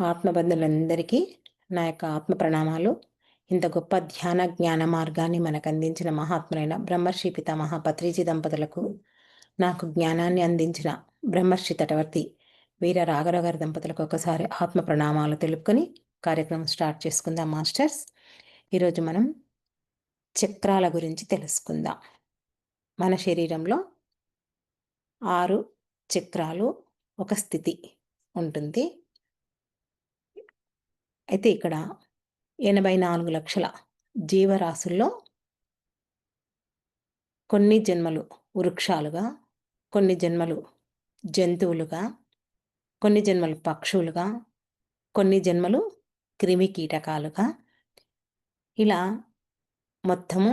ఆత్మబంధులందరికీ నా యొక్క ఆత్మ ప్రణామాలు. ఇంత గొప్ప ధ్యాన జ్ఞాన మార్గాన్ని మనకు అందించిన మహాత్ములైన బ్రహ్మర్షి పితామహ పత్రిజీ దంపతులకు నాకు జ్ఞానాన్ని అందించిన బ్రహ్మర్షి తటవర్తి వీర రాఘరావు గారి దంపతులకు ఒకసారి ఆత్మ ప్రణామాలు తెలుపుకొని కార్యక్రమం స్టార్ట్ చేసుకుందాం మాస్టర్స్. ఈరోజు మనం చక్రాల గురించి తెలుసుకుందాం. మన శరీరంలో ఆరు చక్రాలు ఒక స్థితి ఉంటుంది. అయితే ఇక్కడ ఎనభై నాలుగు లక్షల జీవరాశుల్లో కొన్ని జన్మలు వృక్షాలుగా కొన్ని జన్మలు జంతువులుగా కొన్ని జన్మలు పక్షులుగా కొన్ని జన్మలు క్రిమి కీటకాలుగా. ఇలా మొత్తము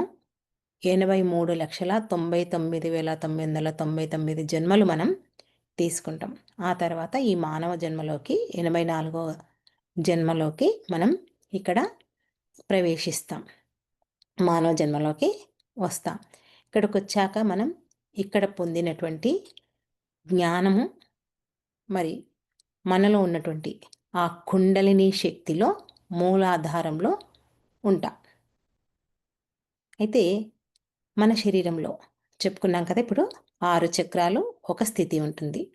ఎనభై మూడు లక్షల తొంభై తొమ్మిది వేల తొమ్మిది వందల తొంభై తొమ్మిది జన్మలు మనం తీసుకుంటాం. ఆ తర్వాత ఈ మానవ జన్మలోకి ఎనభై నాలుగో జన్మలోకి మనం ఇక్కడ ప్రవేశిస్తాం. మానవ జన్మలోకి వస్తాం. ఇక్కడికి వచ్చాక మనం ఇక్కడ పొందినటువంటి జ్ఞానము మరి మనలో ఉన్నటువంటి ఆ కుండలిని శక్తిలో మూలాధారంలో ఉంటాం. అయితే మన శరీరంలో చెప్పుకున్నాం కదా ఇప్పుడు ఆరు చక్రాలు ఒక స్థితి ఉంటుంది.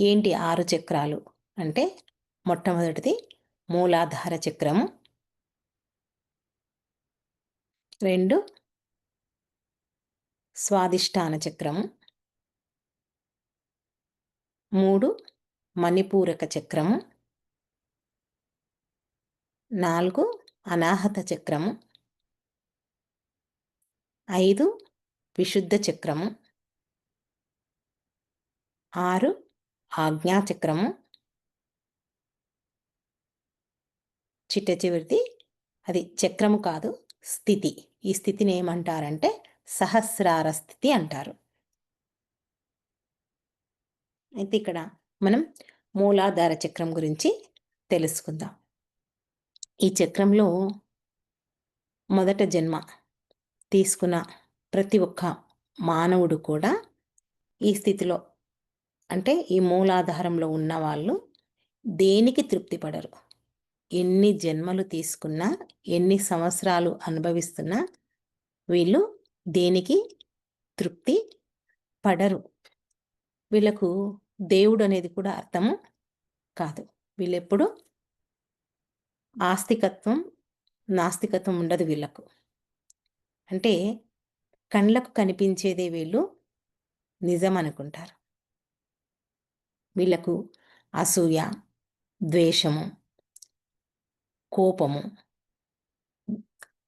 ఏంటి ఆరు చక్రాలు? అంటే మొట్టమొదటిది మూలాధార చక్రము రెండు. స్వాదిష్టాన చక్రము మూడు. మణిపూరక చక్రము నాలుగు. అనాహత చక్రము ఐదు. విశుద్ధ చక్రము ఆరు. ఆజ్ఞాచక్రము చిట్ట చివరిది. అది చక్రము కాదు స్థితి. ఈ స్థితిని ఏమంటారంటే సహస్రార స్థితి అంటారు. అయితే ఇక్కడ మనం మూలాధార చక్రం గురించి తెలుసుకుందాం. ఈ చక్రంలో మొదట జన్మ తీసుకున్న ప్రతి ఒక్క మానవుడు కూడా ఈ స్థితిలో అంటే ఈ మూలాధారంలో ఉన్న వాళ్ళు దేనికి తృప్తి పడరు ఎన్ని జన్మలు తీసుకున్నా ఎన్ని సంవత్సరాలు అనుభవిస్తున్నా వీళ్ళు దేనికి తృప్తి పడరు. వీళ్ళకు దేవుడు అనేది కూడా అర్థము కాదు. వీళ్ళెప్పుడు ఆస్తికత్వం నాస్తికత్వం ఉండదు వీళ్ళకు. అంటే కళ్ళకు కనిపించేదే వీళ్ళు నిజం అనుకుంటారు. వీళ్ళకు అసూయ ద్వేషము కోపము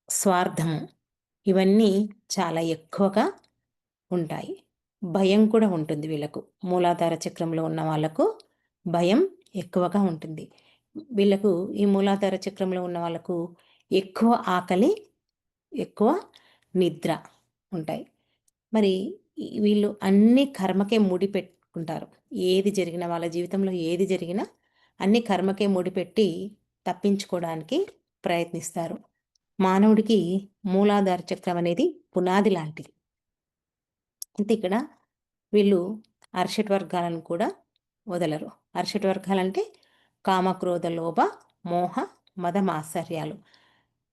స్వార్థము ఇవన్నీ చాలా ఎక్కువగా ఉంటాయి. భయం కూడా ఉంటుంది వీళ్ళకు. మూలాధార చక్రంలో ఉన్న వాళ్ళకు భయం ఎక్కువగా ఉంటుంది. వీళ్ళకు ఈ మూలాధార చక్రంలో ఉన్న వాళ్ళకు ఎక్కువ ఆకలి ఎక్కువ నిద్ర ఉంటాయి. మరి వీళ్ళు అన్ని కర్మకే ముడి పెట్టుకుంటారు. ఏది జరిగినా వాళ్ళ జీవితంలో ఏది జరిగినా అన్ని కర్మకే ముడిపెట్టి తప్పించుకోవడానికి ప్రయత్నిస్తారు. మానవుడికి మూలాధార చక్రం అనేది పునాది లాంటిది. అంటే ఇక్కడ వీళ్ళు అర్షట్ వర్గాలను కూడా వదలరు. అర్షట్ వర్గాలంటే కామక్రోధ లోభ మోహ మదం ఆశ్చర్యాలు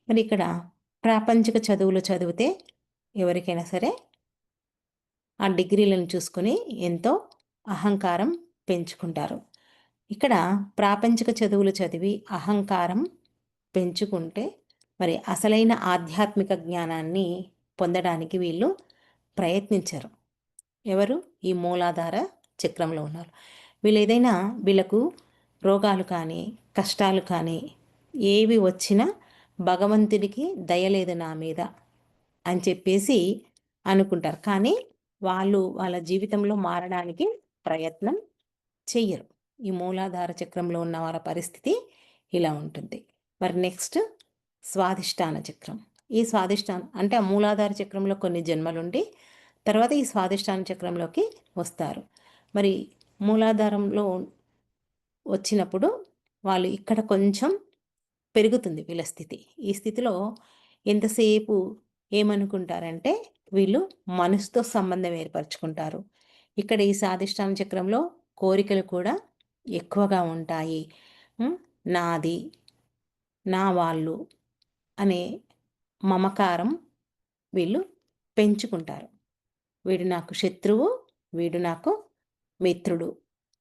మరి ఇక్కడ ప్రాపంచిక చదువులు చదివితే ఎవరికైనా సరే ఆ డిగ్రీలను చూసుకొని ఎంతో అహంకారం పెంచుకుంటారు. ఇక్కడ ప్రాపంచిక చదువులు చదివి అహంకారం పెంచుకుంటే మరి అసలైన ఆధ్యాత్మిక జ్ఞానాన్ని పొందడానికి వీళ్ళు ప్రయత్నించరు. ఎవరు? ఈ మూలాధార చక్రంలో ఉన్నారు. వీళ్ళు ఏదైనా వీళ్ళకు రోగాలు కానీ కష్టాలు కానీ ఏవి వచ్చినా భగవంతుడికి దయలేదు నా మీద అని చెప్పేసి అనుకుంటారు. కానీ వాళ్ళు వాళ్ళ జీవితంలో మారడానికి ప్రయత్నం చెయ్యరు. ఈ మూలాధార చక్రంలో ఉన్న వారి పరిస్థితి ఇలా ఉంటుంది. మరి నెక్స్ట్ స్వాధిష్టాన చక్రం. ఈ స్వాధిష్టాన అంటే ఆ మూలాధార చక్రంలో కొన్ని జన్మలుండి తర్వాత ఈ స్వాధిష్టాన చక్రంలోకి వస్తారు. మరి మూలాధారంలో వచ్చినప్పుడు వాళ్ళు ఇక్కడ కొంచెం పెరుగుతుంది వీళ్ళ స్థితి. ఈ స్థితిలో ఎంతసేపు ఏమనుకుంటారంటే వీళ్ళు మనసుతో సంబంధం ఏర్పరచుకుంటారు. ఇక్కడ ఈ సాధిష్టాన చక్రంలో కోరికలు కూడా ఎక్కువగా ఉంటాయి. నాది నా వాళ్ళు అనే మమకారం వీళ్ళు పెంచుకుంటారు. వీడు నాకు శత్రువు వీడు నాకు మిత్రుడు.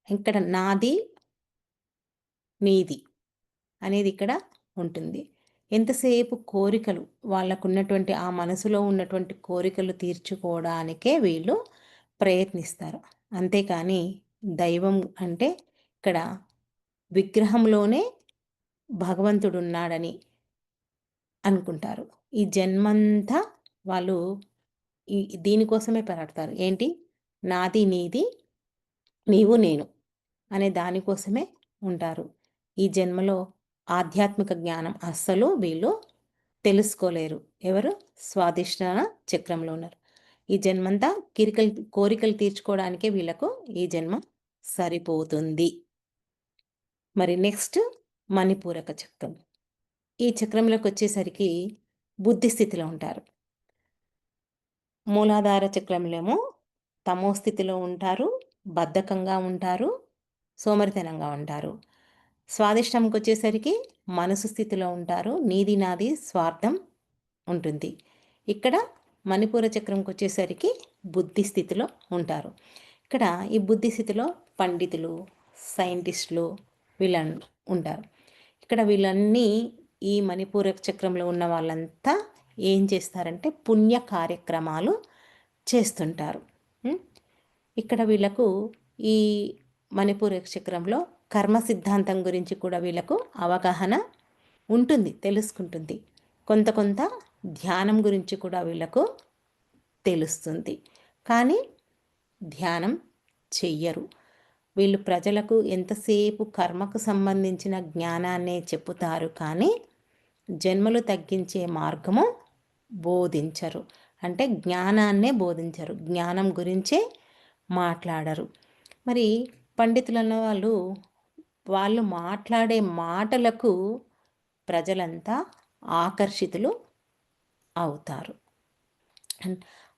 ఇక్కడ నాది నీది అనేది ఇక్కడ ఉంటుంది. ఎంతసేపు కోరికలు వాళ్ళకున్నటువంటి ఆ మనసులో ఉన్నటువంటి కోరికలు తీర్చుకోవడానికే వీళ్ళు ప్రయత్నిస్తారు. అంతేకాని దైవం అంటే ఇక్కడ విగ్రహంలోనే భగవంతుడు ఉన్నాడని అనుకుంటారు. ఈ జన్మంతా వాళ్ళు ఈ దీనికోసమే పెరాడతారు. ఏంటి? నాది నీది నీవు నేను అనే దానికోసమే ఉంటారు. ఈ జన్మలో ఆధ్యాత్మిక జ్ఞానం అస్సలు వీళ్ళు తెలుసుకోలేరు. ఎవరు? స్వాధిష్టాన చక్రంలో ఉన్నారు. ఈ జన్మంతా కిరికలు కోరికలు తీర్చుకోవడానికే వీళ్ళకు ఈ జన్మ సరిపోతుంది. మరి నెక్స్ట్ మణిపూరక చక్రం. ఈ చక్రంలోకి వచ్చేసరికి బుద్ధి స్థితిలో ఉంటారు. మూలాధార చక్రంలో తమో స్థితిలో ఉంటారు బద్ధకంగా ఉంటారు సోమరితనంగా ఉంటారు. స్వాదిష్టంకి వచ్చేసరికి మనసు స్థితిలో ఉంటారు నీది నాది స్వార్థం ఉంటుంది. ఇక్కడ మణిపూర చక్రంకి వచ్చేసరికి బుద్ధి స్థితిలో ఉంటారు. ఇక్కడ ఈ బుద్ధి స్థితిలో పండితులు సైంటిస్టులు వీళ్ళ ఉంటారు. ఇక్కడ వీళ్ళన్నీ ఈ మణిపూర చక్రంలో ఉన్న వాళ్ళంతా ఏం చేస్తారంటే పుణ్య కార్యక్రమాలు చేస్తుంటారు. ఇక్కడ వీళ్ళకు ఈ మణిపూర చక్రంలో కర్మ సిద్ధాంతం గురించి కూడా వీళ్ళకు అవగాహన ఉంటుంది తెలుసుకుంటుంది. కొంత కొంత ధ్యానం గురించి కూడా వీళ్ళకు తెలుస్తుంది. కానీ ధ్యానం చెయ్యరు. వీళ్ళు ప్రజలకు ఎంతసేపు కర్మకు సంబంధించిన జ్ఞానాన్నే చెప్పుతారు కానీ జన్మలు తగ్గించే మార్గము బోధించరు. అంటే జ్ఞానాన్నే బోధించరు. జ్ఞానం గురించే మాట్లాడరు. మరి పండితులన్న వాళ్ళు వాళ్ళు మాట్లాడే మాటలకు ప్రజలంతా ఆకర్షితులు అవుతారు.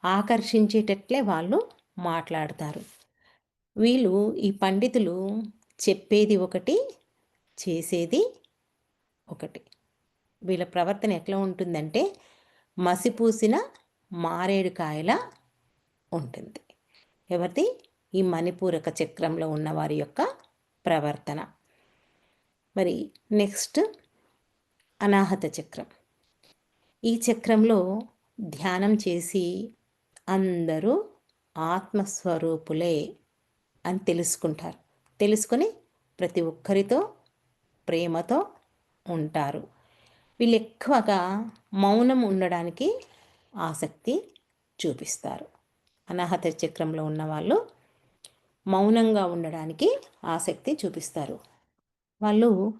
ఆకర్షించేటట్లే వాళ్ళు మాట్లాడతారు. వీళ్ళు ఈ పండితులు చెప్పేది ఒకటి చేసేది ఒకటి. వీళ్ళ ప్రవర్తన ఎట్లా ఉంటుందంటే మసిపూసిన మారేడుకాయల ఉంటుంది. ఎవరిది? ఈ మణిపూరక చక్రంలో ఉన్న వారి యొక్క ప్రవర్తన. మరి నెక్స్ట్ అనాహత చక్రం. ఈ చక్రంలో ధ్యానం చేసి అందరూ ఆత్మస్వరూపులే అని తెలుసుకుంటారు. తెలుసుకొని ప్రతి ఒక్కరితో ప్రేమతో ఉంటారు. వీళ్ళు ఎక్కువగా మౌనం ఉండడానికి ఆసక్తి చూపిస్తారు. అనాహత చక్రంలో ఉన్నవాళ్ళు మౌనంగా ఉండడానికి ఆసక్తి చూపిస్తారు. వాళ్ళు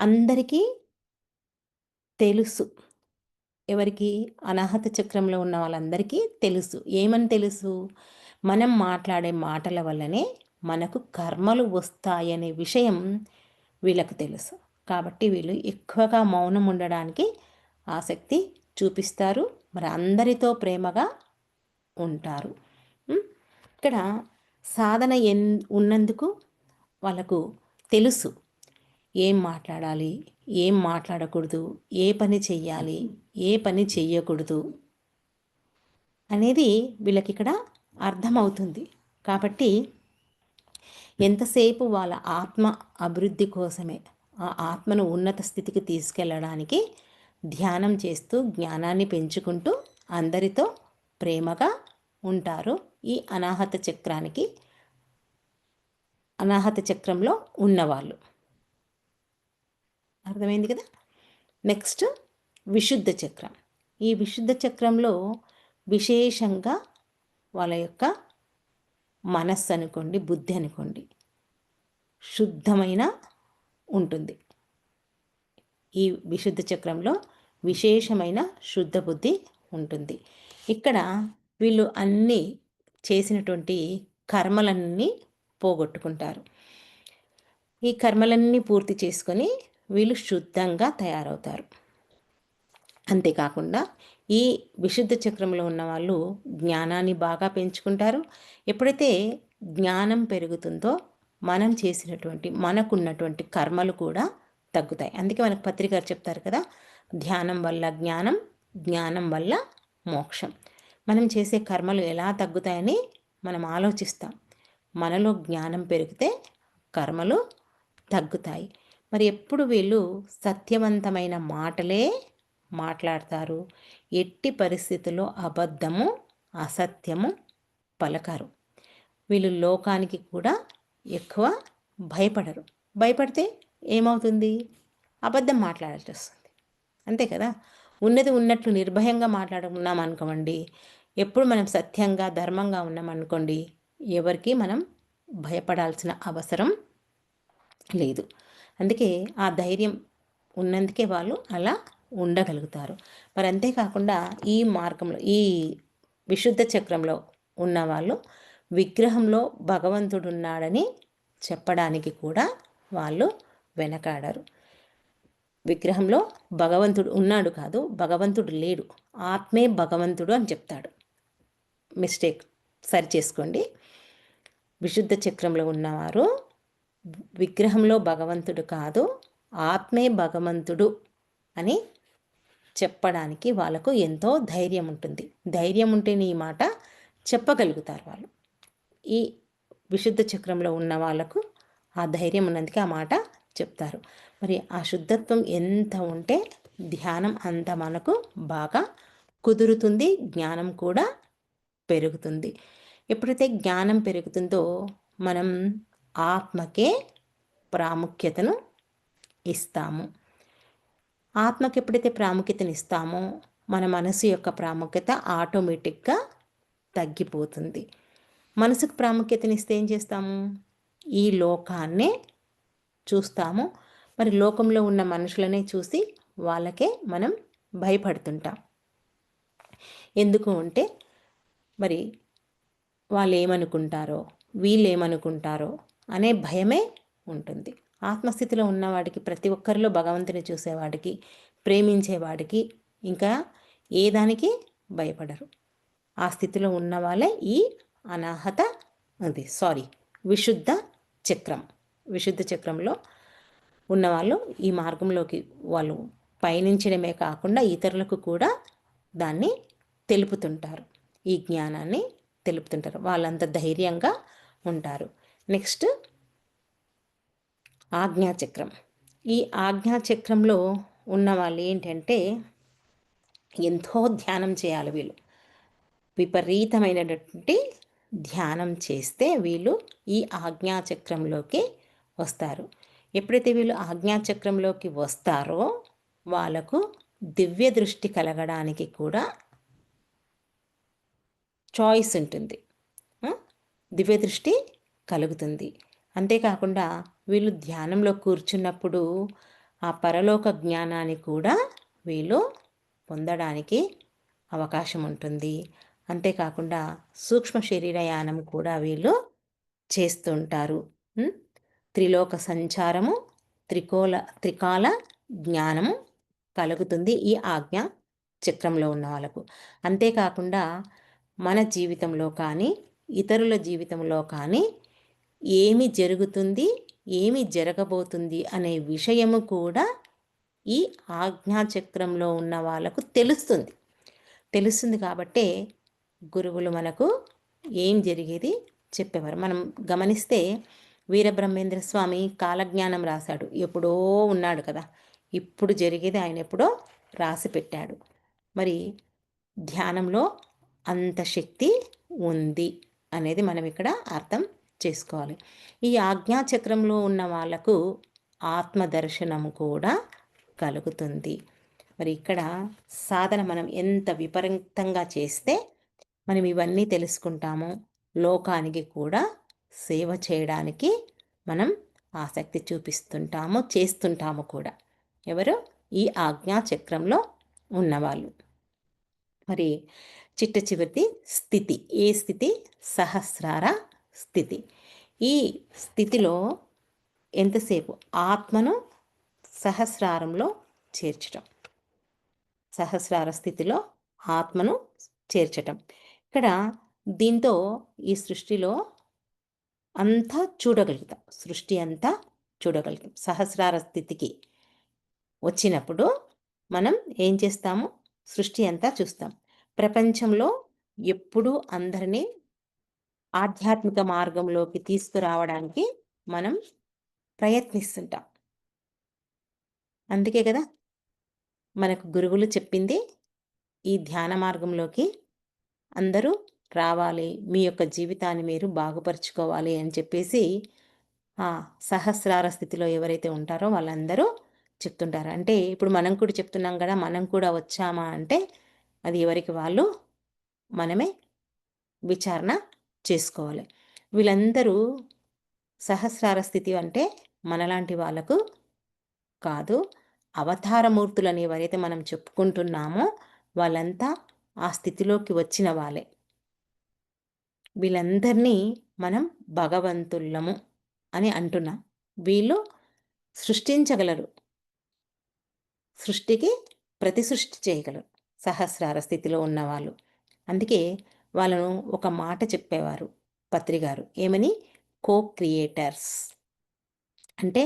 అందరికీ తెలుసు. ఎవరికి? అనాహత చక్రంలో ఉన్న వాళ్ళందరికీ తెలుసు. ఏమని తెలుసు? మనం మాట్లాడే మాటల వల్లనే మనకు కర్మలు వస్తాయనే విషయం వీళ్ళకు తెలుసు. కాబట్టి వీళ్ళు ఎక్కువగా మౌనం ఉండడానికి ఆసక్తి చూపిస్తారు. మరి అందరితో ప్రేమగా ఉంటారు. ఇక్కడ సాధన ఎన్ ఉన్నందుకు వాళ్ళకు తెలుసు. ఏం మాట్లాడాలి ఏం మాట్లాడకూడదు ఏ పని చెయ్యాలి ఏ పని చెయ్యకూడదు అనేది వీళ్ళకి ఇక్కడ అర్థమవుతుంది. కాబట్టి ఎంతసేపు వాళ్ళ ఆత్మ అభివృద్ధి కోసమే ఆ ఆత్మను ఉన్నత స్థితికి తీసుకెళ్ళడానికి ధ్యానం చేస్తూ జ్ఞానాన్ని పెంచుకుంటూ అందరితో ప్రేమగా ఉంటారు. ఈ అనాహత చక్రానికి అనాహత చక్రంలో ఉన్నవాళ్ళు. అర్థమైంది కదా? నెక్స్ట్ విశుద్ధ చక్రం. ఈ విశుద్ధ చక్రంలో విశేషంగా వాళ్ళ యొక్క మనస్సు అనుకోండి బుద్ధి అనుకోండి శుద్ధమైన ఉంటుంది. ఈ విశుద్ధ చక్రంలో విశేషమైన శుద్ధ బుద్ధి ఉంటుంది. ఇక్కడ వీళ్ళు అన్నీ చేసినటువంటి కర్మలన్నీ పోగొట్టుకుంటారు. ఈ కర్మలన్నీ పూర్తి చేసుకొని వీళ్ళు శుద్ధంగా తయారవుతారు. అంతేకాకుండా ఈ విశుద్ధ చక్రంలో ఉన్న వాళ్ళు జ్ఞానాన్ని బాగా పెంచుకుంటారు. ఎప్పుడైతే జ్ఞానం పెరుగుతుందో మనం చేసినటువంటి మనకున్నటువంటి కర్మలు కూడా తగ్గుతాయి. అందుకే మనకు పత్రిక చెప్తారు కదా ధ్యానం వల్ల జ్ఞానం జ్ఞానం వల్ల మోక్షం. మనం చేసే కర్మలు ఎలా తగ్గుతాయని మనం ఆలోచిస్తాం. మనలో జ్ఞానం పెరిగితే కర్మలు తగ్గుతాయి. మరి ఎప్పుడు వీళ్ళు సత్యవంతమైన మాటలే మాట్లాడతారు? ఎట్టి పరిస్థితుల్లో అబద్ధము అసత్యము పలకారు. వీళ్ళు లోకానికి కూడా ఎక్కువ భయపడరు. భయపడితే ఏమవుతుంది? అబద్ధం మాట్లాడాల్సి వస్తుంది. అంతే కదా? ఉన్నది ఉన్నట్లు నిర్భయంగా మాట్లాడుకున్నాం అనుకోండి ఎప్పుడు మనం సత్యంగా ధర్మంగా ఉన్నాం అనుకోండి ఎవరికి మనం భయపడాల్సిన అవసరం లేదు. అందుకే ఆ ధైర్యం ఉన్నందుకే వాళ్ళు అలా ఉండగలుగుతారు. మరి అంతేకాకుండా ఈ మార్గంలో ఈ విశుద్ధ చక్రంలో ఉన్నవాళ్ళు విగ్రహంలో భగవంతుడు ఉన్నాడని చెప్పడానికి కూడా వాళ్ళు వెనకాడరు. విగ్రహంలో భగవంతుడు ఉన్నాడు కాదు భగవంతుడు లేడు. ఆత్మే భగవంతుడు అని చెప్తాడు. మిస్టేక్ సరి చేసుకోండి. విశుద్ధ చక్రంలో ఉన్నవారు విగ్రహంలో భగవంతుడు కాదు ఆత్మే భగవంతుడు అని చెప్పడానికి వాళ్ళకు ఎంతో ధైర్యం ఉంటుంది. ధైర్యం ఉంటేనే ఈ మాట చెప్పగలుగుతారు వాళ్ళు. ఈ విశుద్ధ చక్రంలో ఉన్న వాళ్ళకు ఆ ధైర్యం ఉన్నందుకే ఆ మాట చెప్తారు. మరి ఆ శుద్ధత్వం ఎంత ఉంటే ధ్యానం అంత మనకు బాగా కుదురుతుంది జ్ఞానం కూడా పెరుగుతుంది. ఎప్పుడైతే జ్ఞానం పెరుగుతుందో మనం ఆత్మకే ప్రాముఖ్యతను ఇస్తాము. ఆత్మకి ఎప్పుడైతే ప్రాముఖ్యతను ఇస్తామో మన మనసు యొక్క ప్రాముఖ్యత ఆటోమేటిక్గా తగ్గిపోతుంది. మనసుకు ప్రాముఖ్యతనిస్తే ఏం చేస్తాము? ఈ లోకాన్నే చూస్తాము. మరి లోకంలో ఉన్న మనుషులనే చూసి వాళ్ళకే మనం భయపడుతుంటాం. ఎందుకు అంటే మరి వాళ్ళు ఏమనుకుంటారో వీళ్ళు ఏమనుకుంటారో అనే భయమే ఉంటుంది. ఆత్మస్థితిలో ఉన్నవాడికి ప్రతి ఒక్కరిలో భగవంతుని చూసేవాడికి ప్రేమించేవాడికి ఇంకా ఏ దానికి భయపడరు. ఆ స్థితిలో ఉన్న వాళ్ళే ఈ అనాహత అది సారీ విశుద్ధ చక్రం. విశుద్ధ చక్రంలో ఉన్నవాళ్ళు ఈ మార్గంలోకి వాళ్ళు పయనించడమే కాకుండా ఇతరులకు కూడా దాన్ని తెలుపుతుంటారు. ఈ జ్ఞానాన్ని తెలుపుతుంటారు. వాళ్ళంత ధైర్యంగా ఉంటారు. నెక్స్ట్ ఆజ్ఞాచక్రం. ఈ ఆజ్ఞాచక్రంలో ఉన్న వాళ్ళు ఏంటంటే ఎంతో ధ్యానం చేయాలి వీళ్ళు. విపరీతమైనటువంటి ధ్యానం చేస్తే వీళ్ళు ఈ ఆజ్ఞాచక్రంలోకి వస్తారు. ఎప్పుడైతే వీళ్ళు ఆజ్ఞాచక్రంలోకి వస్తారో వాళ్ళకు దివ్య దృష్టి కలగడానికి కూడా చాయిస్ ఉంటుంది. దివ్య దృష్టి కలుగుతుంది. అంతేకాకుండా వీళ్ళు ధ్యానంలో కూర్చున్నప్పుడు ఆ పరలోక జ్ఞానాన్ని కూడా వీళ్ళు పొందడానికి అవకాశం ఉంటుంది. అంతేకాకుండా సూక్ష్మ శరీరయానం కూడా వీళ్ళు చేస్తుంటారు. త్రిలోక సంచారము త్రికోల త్రికాల జ్ఞానము కలుగుతుంది ఈ ఆజ్ఞ చక్రంలో ఉన్న వాళ్ళకు. అంతేకాకుండా మన జీవితంలో కానీ ఇతరుల జీవితంలో కానీ ఏమి జరుగుతుంది ఏమి జరగబోతుంది అనే విషయము కూడా ఈ ఆజ్ఞాచక్రంలో ఉన్న వాళ్ళకు తెలుస్తుంది. తెలుస్తుంది కాబట్టే గురువులు మనకు ఏం జరిగేది చెప్పేవారు. మనం గమనిస్తే వీరబ్రహ్మేంద్ర స్వామి కాలజ్ఞానం రాశాడు. ఎప్పుడో ఉన్నాడు కదా. ఇప్పుడు జరిగేది ఆయన ఎప్పుడో రాసి పెట్టాడు. మరి ధ్యానంలో అంత శక్తి ఉంది అనేది మనం ఇక్కడ అర్థం చేసుకోవాలి. ఈ ఆజ్ఞాచక్రంలో ఉన్న వాళ్ళకు ఆత్మదర్శనం కూడా కలుగుతుంది. మరి ఇక్కడ సాధన మనం ఎంత విపరీతంగా చేస్తే మనం ఇవన్నీ తెలుసుకుంటాము. లోకానికి కూడా సేవ చేయడానికి మనం ఆసక్తి చూపిస్తుంటాము చేస్తుంటాము కూడా. ఎవరు? ఈ ఆజ్ఞా చక్రంలో ఉన్నవాళ్ళు. మరి చిట్ట చివరిది స్థితి. ఏ స్థితి? సహస్రార స్థితి. ఈ స్థితిలో ఎంతసేపు? ఆత్మను సహస్రారంలో చేర్చటం. సహస్రార స్థితిలో ఆత్మను చేర్చటం. ఇక్కడ దీంతో ఈ సృష్టిలో అంతా చూడగలుగుతాం. సృష్టి అంతా చూడగలుగుతాం. సహస్రార స్థితికి వచ్చినప్పుడు మనం ఏం చేస్తాము? సృష్టి అంతా చూస్తాం. ప్రపంచంలో ఎప్పుడూ అందరినీ ఆధ్యాత్మిక మార్గంలోకి తీసుకురావడానికి మనం ప్రయత్నిస్తుంటాం. అందుకే కదా మనకు గురువులు చెప్పింది ఈ ధ్యాన మార్గంలోకి అందరూ రావాలి మీ యొక్క జీవితాన్ని మీరు బాగుపరుచుకోవాలి అని చెప్పేసి ఆ సహస్రార స్థితిలో ఎవరైతే ఉంటారో వాళ్ళందరూ చెప్తుంటారు. అంటే ఇప్పుడు మనం కూడా చెప్తున్నాం కదా మనం కూడా వచ్చామా అంటే అది ఎవరికి వాళ్ళు మనమే విచారణ చేసుకోవాలి. వీళ్ళందరూ సహస్రార స్థితి అంటే మనలాంటి వాళ్ళకు కాదు. అవతారమూర్తులని ఎవరైతే మనం చెప్పుకుంటున్నామో వాళ్ళంతా ఆ స్థితిలోకి వచ్చిన వాళ్ళే. వీళ్ళందరినీ మనం భగవంతులము అని అంటున్నాం. వీళ్ళు సృష్టించగలరు. సృష్టికి ప్రతి సృష్టి చేయగలరు. సహస్రార స్థితిలో ఉన్నవాళ్ళు. అందుకే వాళ్ళను ఒక మాట చెప్పేవారు పత్రిగారు ఏమని? కో క్రియేటర్స్ అంటే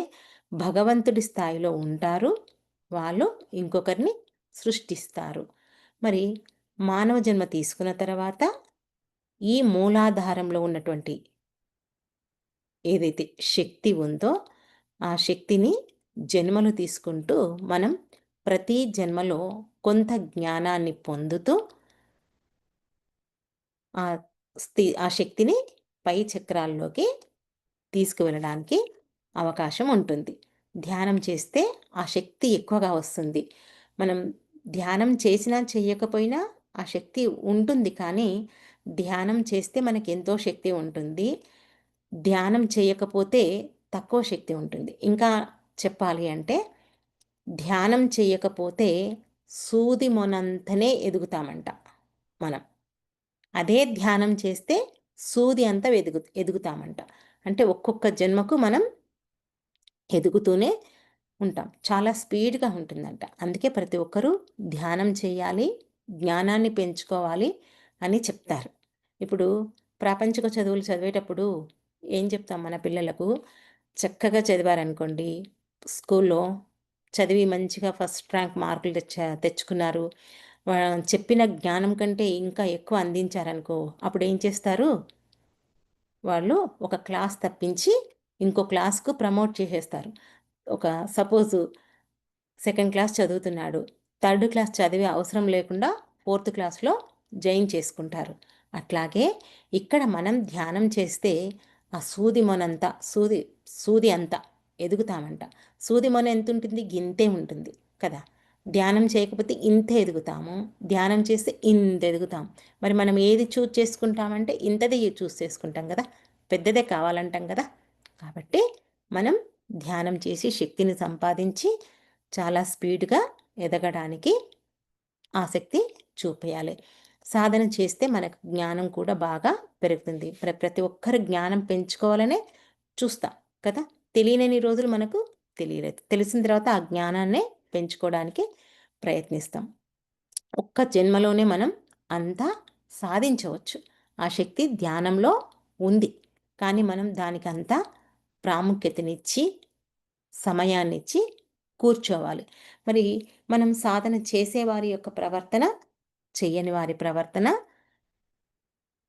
భగవంతుడి స్థాయిలో ఉంటారు వాళ్ళు ఇంకొకరిని సృష్టిస్తారు. మరి మానవ జన్మ తీసుకున్న తర్వాత ఈ మూలాధారంలో ఉన్నటువంటి ఏదైతే శక్తి ఉందో ఆ శక్తిని జన్మలు తీసుకుంటూ మనం ప్రతి జన్మలో కొంత జ్ఞానాన్ని పొందుతూ ఆ స్థి ఆ శక్తిని పై చక్రాల్లోకి తీసుకువెళ్ళడానికి అవకాశం ఉంటుంది. ధ్యానం చేస్తే ఆ శక్తి ఎక్కువగా వస్తుంది. మనం ధ్యానం చేసినా చేయకపోయినా ఆ శక్తి ఉంటుంది కానీ ధ్యానం చేస్తే మనకి ఎంతో శక్తి ఉంటుంది. ధ్యానం చేయకపోతే తక్కువ శక్తి ఉంటుంది. ఇంకా చెప్పాలి అంటే ధ్యానం చేయకపోతే సూది మొనంతనే ఎదుగుతామంట మనం. అదే ధ్యానం చేస్తే సూది అంతా ఎదుగు ఎదుగుతామంట. అంటే ఒక్కొక్క జన్మకు మనం ఎదుగుతూనే ఉంటాం. చాలా స్పీడ్గా ఉంటుందంట. అందుకే ప్రతి ఒక్కరూ ధ్యానం చేయాలి జ్ఞానాన్ని పెంచుకోవాలి అని చెప్తారు. ఇప్పుడు ప్రాపంచిక చదువులు చదివేటప్పుడు ఏం చెప్తాం మన పిల్లలకు? చక్కగా చదివారనుకోండి స్కూల్లో చదివి మంచిగా ఫస్ట్ ర్యాంక్ మార్కులు తెచ్చ తెచ్చుకున్నారు. చెప్పిన జ్ఞానం కంటే ఇంకా ఎక్కువ అందించారనుకో అప్పుడు ఏం చేస్తారు? వాళ్ళు ఒక క్లాస్ తప్పించి ఇంకో క్లాస్కు ప్రమోట్ చేసేస్తారు. ఒక సపోజు సెకండ్ క్లాస్ చదువుతున్నాడు థర్డ్ క్లాస్ చదివే అవసరం లేకుండా ఫోర్త్ క్లాస్లో జాయిన్ చేసుకుంటారు. అట్లాగే ఇక్కడ మనం ధ్యానం చేస్తే ఆ సూది మొనంత సూది సూది అంతా ఎదుగుతామంట. సూది మొన ఎంత ఉంటుంది గింతే ఉంటుంది కదా. ధ్యానం చేయకపోతే ఇంత ఎదుగుతాము ధ్యానం చేస్తే ఇంత ఎదుగుతాం. మరి మనం ఏది చూస్ చేసుకుంటామంటే ఇంతది చూస్ చేసుకుంటాం కదా పెద్దదే కావాలంటాం కదా. కాబట్టి మనం ధ్యానం చేసి శక్తిని సంపాదించి చాలా స్పీడ్గా ఎదగడానికి ఆసక్తి చూపేయాలి. సాధన చేస్తే మనకు జ్ఞానం కూడా బాగా పెరుగుతుంది. ప్రతి ఒక్కరు జ్ఞానం పెంచుకోవాలనే చూస్తాం కదా. తెలియని రోజులు మనకు తెలియలేదు. తెలిసిన తర్వాత ఆ జ్ఞానాన్నే పెంచుకోవడానికి ప్రయత్నిస్తాం. ఒక్క జన్మలోనే మనం అంతా సాధించవచ్చు. ఆ శక్తి ధ్యానంలో ఉంది. కానీ మనం దానికంతా ప్రాముఖ్యతనిచ్చి సమయాన్నిచ్చి కూర్చోవాలి. మరి మనం సాధన చేసేవారి యొక్క ప్రవర్తన చెయ్యని వారి ప్రవర్తన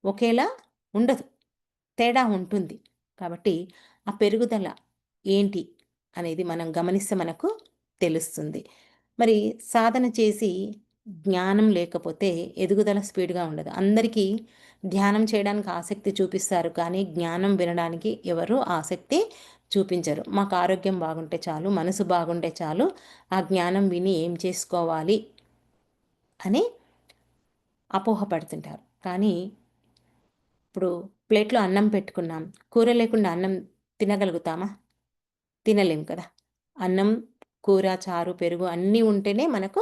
ఒకేలా ఉండదు. తేడా ఉంటుంది. కాబట్టి ఆ పెరుగుదల ఏంటి అనేది మనం గమనిస్తే మనకు తెలుస్తుంది. మరి సాధన చేసి జ్ఞానం లేకపోతే ఎదుగుదల స్పీడ్గా ఉండదు. అందరికీ ధ్యానం చేయడానికి ఆసక్తి చూపిస్తారు కానీ జ్ఞానం వినడానికి ఎవరు ఆసక్తి చూపించరు. మాకు ఆరోగ్యం బాగుంటే చాలు మనసు బాగుంటే చాలు ఆ జ్ఞానం విని ఏం చేసుకోవాలి అని అపోహపడుతుంటారు. కానీ ఇప్పుడు ప్లేట్లో అన్నం పెట్టుకున్నాం. కూర లేకుండా అన్నం తినగలుగుతామా? తినలేం కదా. అన్నం కూర చారు పెరుగు అన్నీ ఉంటేనే మనకు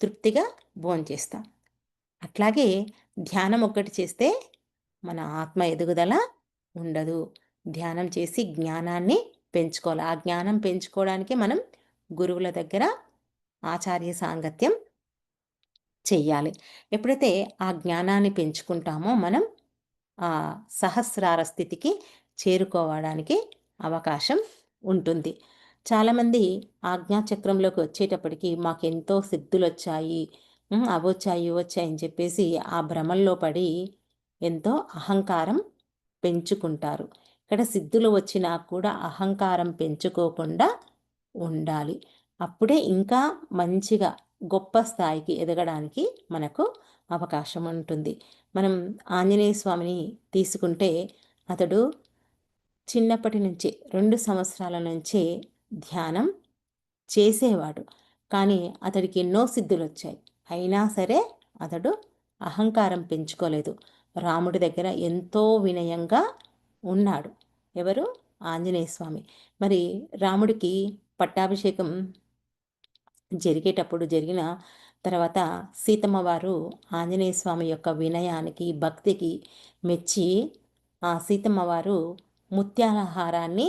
తృప్తిగా భోంచేస్తాం. అట్లాగే ధ్యానం ఒక్కటి చేస్తే మన ఆత్మ ఎదుగుదల ఉండదు. ధ్యానం చేసి జ్ఞానాన్ని పెంచుకోవాలి. ఆ జ్ఞానం పెంచుకోవడానికి మనం గురువుల దగ్గర ఆచార్య సాంగత్యం చెయ్యాలి. ఎప్పుడైతే ఆ జ్ఞానాన్ని పెంచుకుంటామో మనం ఆ సహస్రార స్థితికి చేరుకోవడానికి అవకాశం ఉంటుంది. చాలామంది ఆజ్ఞాచక్రంలోకి వచ్చేటప్పటికి మాకెంతో సిద్ధులు వచ్చాయి అవొచ్చాయి వచ్చాయి అని చెప్పేసి ఆ భ్రమల్లో పడి ఎంతో అహంకారం పెంచుకుంటారు. ఇక్కడ సిద్ధులు వచ్చినా కూడా అహంకారం పెంచుకోకుండా ఉండాలి. అప్పుడే ఇంకా మంచిగా గొప్ప స్థాయికి ఎదగడానికి మనకు అవకాశం ఉంటుంది. మనం ఆంజనేయ స్వామిని తీసుకుంటే అతడు చిన్నప్పటి నుంచి రెండు సంవత్సరాల నుంచే ధ్యానం చేసేవాడు. కానీ అతడికి ఎన్నో సిద్ధులు వచ్చాయి అయినా సరే అతడు అహంకారం పెంచుకోలేదు. రాముడి దగ్గర ఎంతో వినయంగా ఉన్నాడు. ఎవరు? ఆంజనేయ స్వామి. మరి రాముడికి పట్టాభిషేకం జరిగేటప్పుడు జరిగిన తర్వాత సీతమ్మ వారు ఆంజనేయ స్వామి యొక్క వినయానికి భక్తికి మెచ్చి ఆ సీతమ్మ వారు ముత్యాల హారాన్ని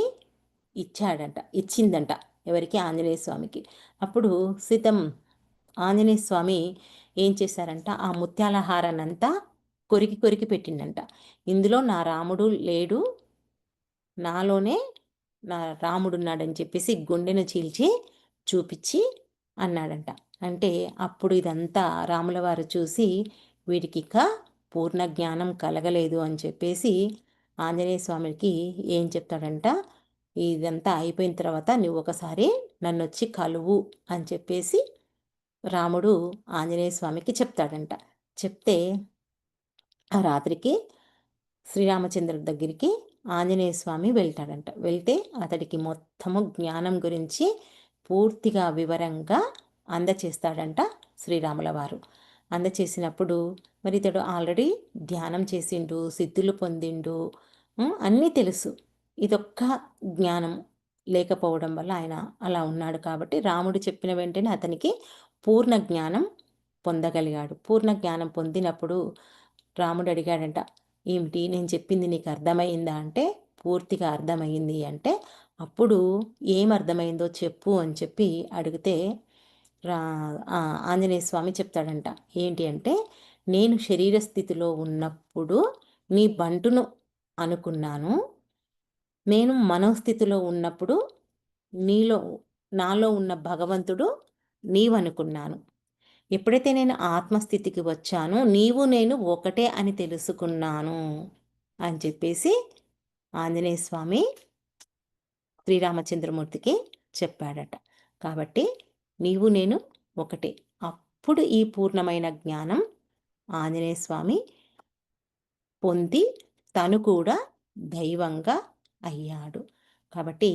ఇచ్చాడంట ఇచ్చిందంట ఎవరికి? ఆంజనేయ స్వామికి. అప్పుడు సీతం ఆంజనేయ స్వామి ఏం చేశారంట? ఆ ముత్యాల హారాన్నంతా కొరికి కొరికి పెట్టిండంట. ఇందులో నా రాముడు లేడు నాలోనే నా రాముడున్నాడని చెప్పేసి గుండెను చీల్చి చూపించి అన్నాడంట. అంటే అప్పుడు ఇదంతా రాముల వారు చూసి వీడికి ఇక పూర్ణ జ్ఞానం కలగలేదు అని చెప్పేసి ఆంజనేయ స్వామికి ఏం చెప్తాడంట? ఇదంతా అయిపోయిన తర్వాత నువ్వు ఒకసారి నన్ను వచ్చి కలువు అని చెప్పేసి రాముడు ఆంజనేయ స్వామికి చెప్తాడంట. చెప్తే ఆ రాత్రికి శ్రీరామచంద్రుడి దగ్గరికి ఆంజనేయ స్వామి వెళ్తాడంట. వెళ్తే అతడికి మొత్తము జ్ఞానం గురించి పూర్తిగా వివరంగా అందచేస్తాడంట శ్రీరాముల వారు. అందచేసినప్పుడు మరి ఇతడు ఆల్రెడీ ధ్యానం చేసిండు సిద్ధులు పొందిండు అన్నీ తెలుసు. ఇదొక్క జ్ఞానం లేకపోవడం వల్ల ఆయన అలా ఉన్నాడు కాబట్టి రాముడు చెప్పిన వెంటనే అతనికి పూర్ణ జ్ఞానం పొందగలిగాడు. పూర్ణ జ్ఞానం పొందినప్పుడు రాముడు అడిగాడంట ఏమిటి? నేను చెప్పింది నీకు అర్థమైందా? అంటే పూర్తిగా అర్థమైంది. అంటే అప్పుడు ఏం అర్థమైందో చెప్పు అని చెప్పి అడిగితే రా ఆంజనేయ స్వామి చెప్తాడంట. ఏంటి అంటే నేను శరీర స్థితిలో ఉన్నప్పుడు నీ బంటును అనుకున్నాను నేను మనోస్థితిలో ఉన్నప్పుడు నీలో నాలో ఉన్న భగవంతుడు నీవనుకున్నాను. ఎప్పుడైతే నేను ఆత్మస్థితికి వచ్చానో నీవు నేను ఒకటే అని తెలుసుకున్నాను అని చెప్పేసి ఆంజనేయ స్వామి శ్రీరామచంద్రమూర్తికి చెప్పాడట. కాబట్టి నీవు నేను ఒకటే. అప్పుడు ఈ పూర్ణమైన జ్ఞానం ఆంజనేయ స్వామి పొంది తను కూడా దైవంగా అయ్యాడు. కాబట్టి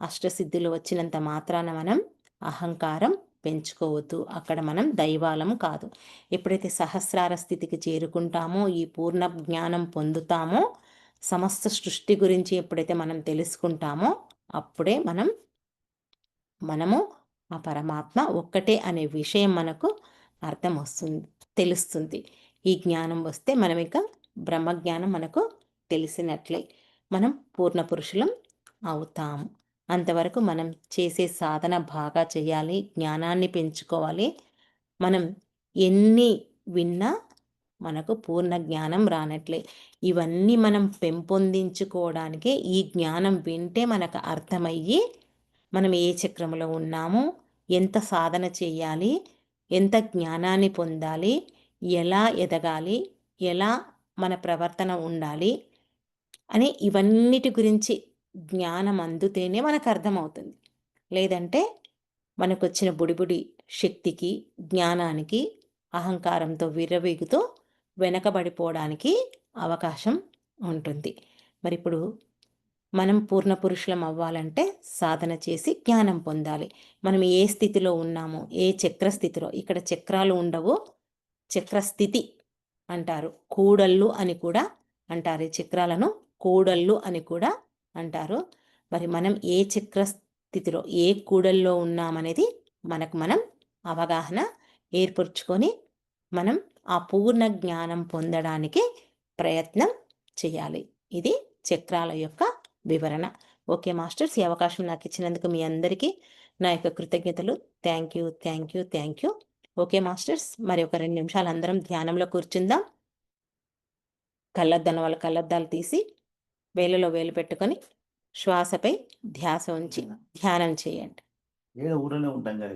అష్టసిద్ధులు వచ్చినంత మాత్రాన మనం అహంకారం పెంచుకోవద్దు. అక్కడ మనం దైవాలం కాదు. ఎప్పుడైతే సహస్రార స్థితికి చేరుకుంటామో ఈ పూర్ణ జ్ఞానం పొందుతామో సమస్త సృష్టి గురించి ఎప్పుడైతే మనం తెలుసుకుంటామో అప్పుడే మనం మనము ఆ పరమాత్మ ఒక్కటే అనే విషయం మనకు అర్థం వస్తుంది తెలుస్తుంది. ఈ జ్ఞానం వస్తే మనం ఇక బ్రహ్మజ్ఞానం మనకు తెలిసినట్లే. మనం పూర్ణ పురుషులం అవుతాము అంతవరకు మనం చేసే సాధన బాగా చేయాలి జ్ఞానాన్ని పెంచుకోవాలి. మనం ఎన్ని విన్నా మనకు పూర్ణ జ్ఞానం రానట్లే. ఇవన్నీ మనం పెంపొందించుకోవడానికే ఈ జ్ఞానం వింటే మనకు అర్థమయ్యి మనం ఏ చక్రంలో ఉన్నాము ఎంత సాధన చేయాలి ఎంత జ్ఞానాన్ని పొందాలి ఎలా ఎదగాలి ఎలా మన ప్రవర్తన ఉండాలి అని ఇవన్నిటి గురించి జ్ఞానం అందుతేనే మనకు అర్థమవుతుంది. లేదంటే మనకు వచ్చిన బుడిబుడి శక్తికి జ్ఞానానికి అహంకారంతో విర్రవీగుతూ వెనకబడిపోవడానికి అవకాశం ఉంటుంది. మరి ఇప్పుడు మనం పూర్ణ పురుషులం అవ్వాలంటే సాధన చేసి జ్ఞానం పొందాలి. మనం ఏ స్థితిలో ఉన్నామో ఏ చక్ర స్థితిలో ఇక్కడ చక్రాలు ఉండవు చక్రస్థితి అంటారు. కూడళ్ళు అని కూడా అంటారు ఈ చక్రాలను. కూడళ్ళు అని కూడా అంటారు. మరి మనం ఏ చక్ర స్థితిలో ఏ కూడల్లో ఉన్నామనేది మనకు మనం అవగాహన ఏర్పరచుకొని మనం ఆ పూర్ణ జ్ఞానం పొందడానికి ప్రయత్నం చేయాలి. ఇది చక్రాల యొక్క వివరణ. ఓకే మాస్టర్స్ ఈ అవకాశం నాకు ఇచ్చినందుకు మీ అందరికీ నా యొక్క కృతజ్ఞతలు. Thank you thank you thank you. Okay masters మరి ఒక రెండు నిమిషాలు అందరం ధ్యానంలో కూర్చుందాం. కళ్ళద్దాల వాళ్ళ కళ్ళద్దాలు తీసి వేలలో వేలు పెట్టుకొని శ్వాసపై ధ్యాస ఉంచి ధ్యానం చేయండి. ఏదో ఊళ్ళోనే ఉంటాం కానీ